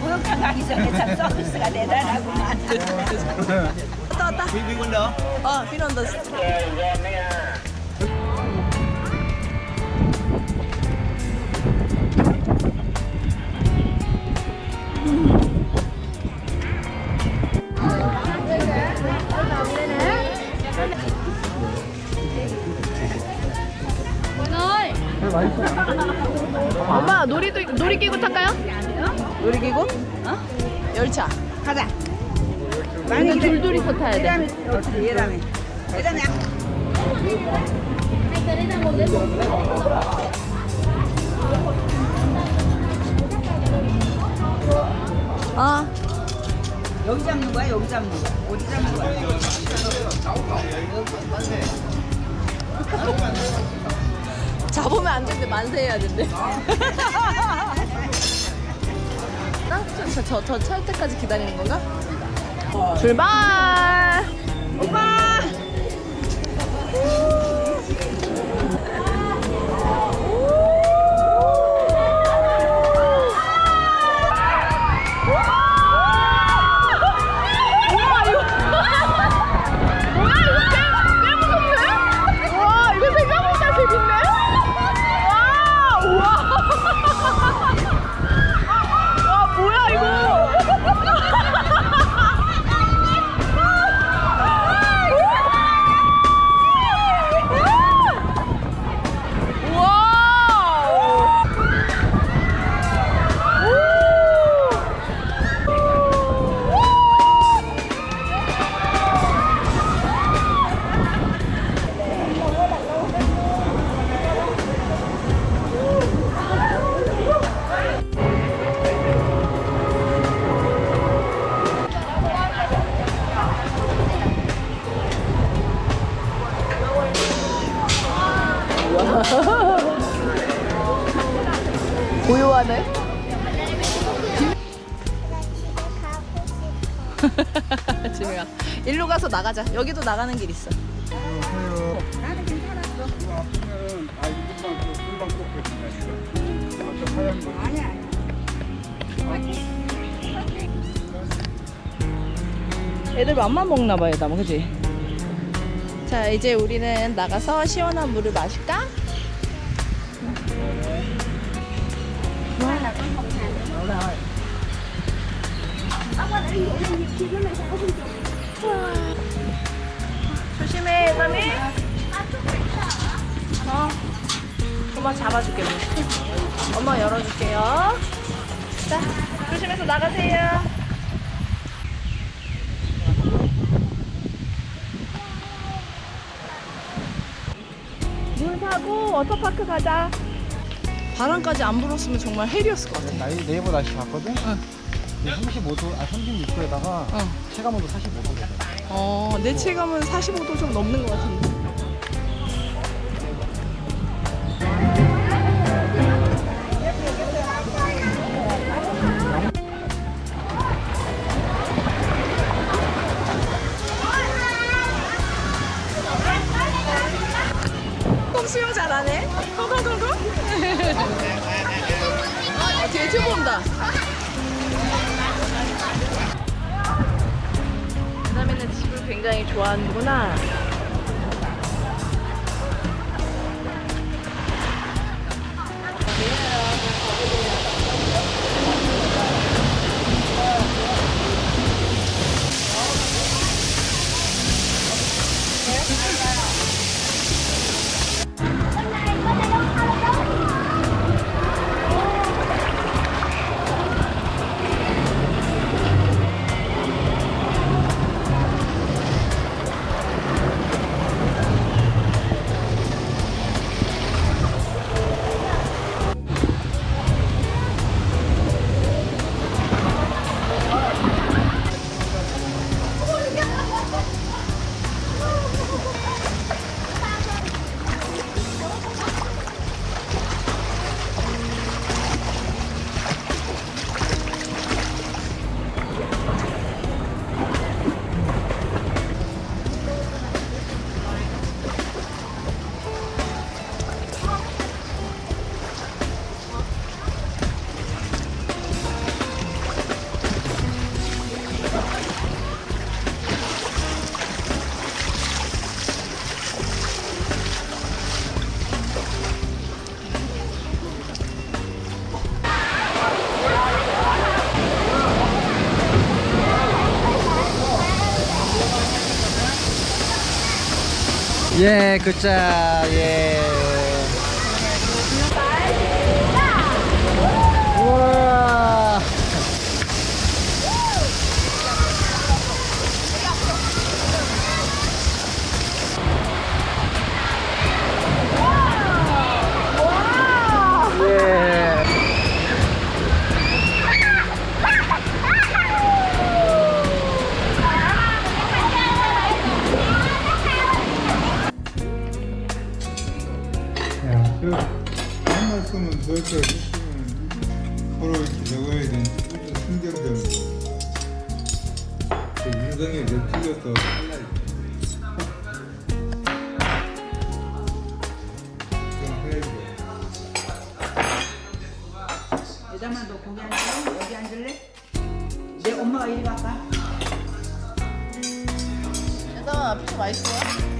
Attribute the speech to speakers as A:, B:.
A: 목욕탕 가기 전에 참 서비스가 대단하구만.
B: 왔다 왔다.
C: 비비군요.
B: 어, 비론더. 엄마 놀이도 놀이기구 탈까요? 놀이기구? 어? 열차.
A: 가자.
B: 이거 줄줄이서 타야 돼.
A: 얘라면
B: 아,
A: 여기 잡는 거야? 여기 잡는 거야? 어디 잡는 거야?
B: 잡으면 안 되는데 만세 해야 된대. 저저 찰 때까지 기다리는 건가? 출발. 오빠. 고요하네. 집에 가. 일로 가서 나가자. 여기도 나가는 길 있어.
A: 나는 괜찮았어.
D: 아프면 아 이것만 그 금방 꽂게 된다니까. 아까 하얀 거.
A: 아니야.
B: 애들 맘만 먹나 봐요, 나무 그지? 자, 이제 우리는 나가서 시원한 물을 마실까? 조심해, 다미. 어. 엄마 잡아줄게. 뭐. 엄마 열어줄게요. 자, 조심해서 나가세요. 물 타고 워터파크 가자. 바람까지 안 불었으면 정말 헬이었을 것 같아.
D: 나 네이버 날씨 봤거든.
B: 응.
D: 35도 아 36도에다가
B: 응.
D: 체감온도 45도거든.
B: 어, 내 체감은 45도 좀 넘는 것 같은데. 꼭 수영 잘하네. 고 고고고. 어, 뒤에 튜브 온다. 그다음에는 집을 굉장히 좋아하는구나.
C: 예, 굿자, 예.
D: 거면 저렇게 했으면 서로 이렇게 적어야 되는데 좀 신경전 그 인성에 저 틀려서
A: 여자만 너 거기 앉을래? 여기 앉을래? 내 엄마가 이리 갈까?
B: 얘들아 피자 맛있어요?